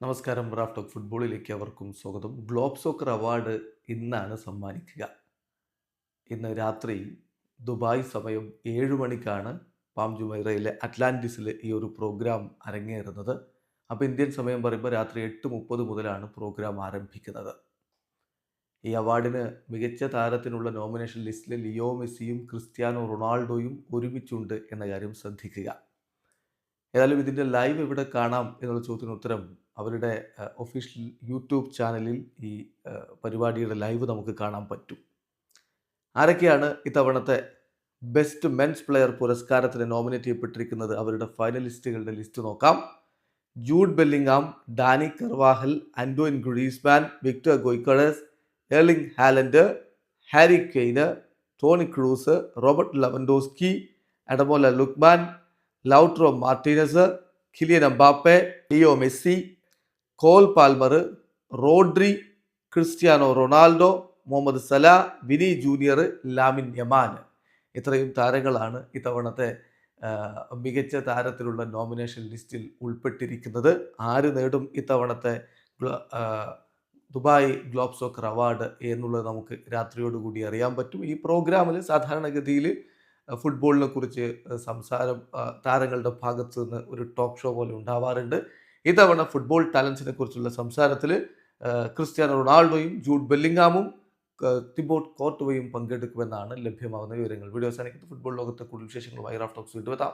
നമസ്കാരം Raf talk ഫുട്ബോളിലേക്ക് അവർക്കും സ്വാഗതം. ഗ്ലോബ് സോക്കർ അവാർഡ് ഇന്നാണ് സമ്മാനിക്കുക. ഇന്ന് രാത്രി ദുബായ് സമയം ഏഴ് മണിക്കാണ് പാം ജുമൈറയിലെ അറ്റ്ലാന്റിസിൽ ഈ ഒരു പ്രോഗ്രാം അരങ്ങേറുന്നത്. അപ്പോൾ ഇന്ത്യൻ സമയം പറയുമ്പോൾ രാത്രി എട്ട് മുപ്പത് മുതലാണ് പ്രോഗ്രാം ആരംഭിക്കുന്നത്. ഈ അവാർഡിന് മികച്ച താരത്തിനുള്ള നോമിനേഷൻ ലിസ്റ്റിൽ ലിയോ മെസ്സിയും ക്രിസ്ത്യാനോ റൊണാൾഡോയും ഒരുമിച്ചുണ്ട് എന്ന കാര്യം ശ്രദ്ധിക്കുക. ഏതായാലും ഇതിന്റെ ലൈവ് എവിടെ കാണാം എന്നുള്ള ചോദ്യത്തിന് ഉത്തരം അവരുടെ ഒഫീഷ്യൽ യൂട്യൂബ് ചാനലിൽ ഈ പരിപാടിയുടെ ലൈവ് നമുക്ക് കാണാൻ പറ്റും. ആരൊക്കെയാണ് ഇത്തവണത്തെ ബെസ്റ്റ് മെൻസ് പ്ലെയർ പുരസ്കാരത്തിന് നോമിനേറ്റ് ചെയ്യപ്പെട്ടിരിക്കുന്നത്? അവരുടെ ഫൈനലിസ്റ്റുകളുടെ ലിസ്റ്റ് നോക്കാം. Jude Bellingham Dani Carvajal Antoine Griezmann Viktor Gyokeres Erling Haaland Harry Kane Toni Kroos Robert Lewandowski Ademola Lookman Lautaro Martinez Kylian Mbappe Leo Messi Cole Palmer Rodri Cristiano Ronaldo Mohamed Salah Vini Junior Lamine Yamal. ഇത്രയും താരങ്ങളാണ് ഇത്തവണത്തെ മികച്ച താരത്തിലുള്ള nomination ലിസ്റ്റിൽ ഉൾപ്പെട്ടിരിക്കുന്നത്. ആര് നേടും ഇത്തവണത്തെ Dubai globe soccer award എന്നുള്ളത് നമുക്ക് രാത്രിയോടുകൂടി അറിയാൻ പറ്റും. ഈ പ്രോഗ്രാമിൽ സാധാരണഗതിയിൽ ഫുട്ബോളിനെ കുറിച്ച് സംസാരം താരങ്ങളുടെ ഭാഗത്തു നിന്ന് ഒരു ടോക്ക് ഷോ പോലെ ഉണ്ടാവാറുണ്ട്. ഇത്തവണ ഫുട്ബോൾ ടാലൻസിനെ കുറിച്ചുള്ള സംസാരത്തിൽ ക്രിസ്ത്യാനോ റൊണാൾഡോയും ജൂഡ് ബെല്ലിംഗാമും തിബോട്ട് കോർട്ടുവയും പങ്കെടുക്കുമെന്നാണ് ലഭ്യമാകുന്ന വിവരങ്ങൾ. വീഡിയോ അവസാനിക്കുന്നത് ഫുട്ബോൾ ലോകത്തെ കൂടുതൽ വിശേഷങ്ങൾ റാഫ് ടോക്സ് വീണ്ടും എത്താം.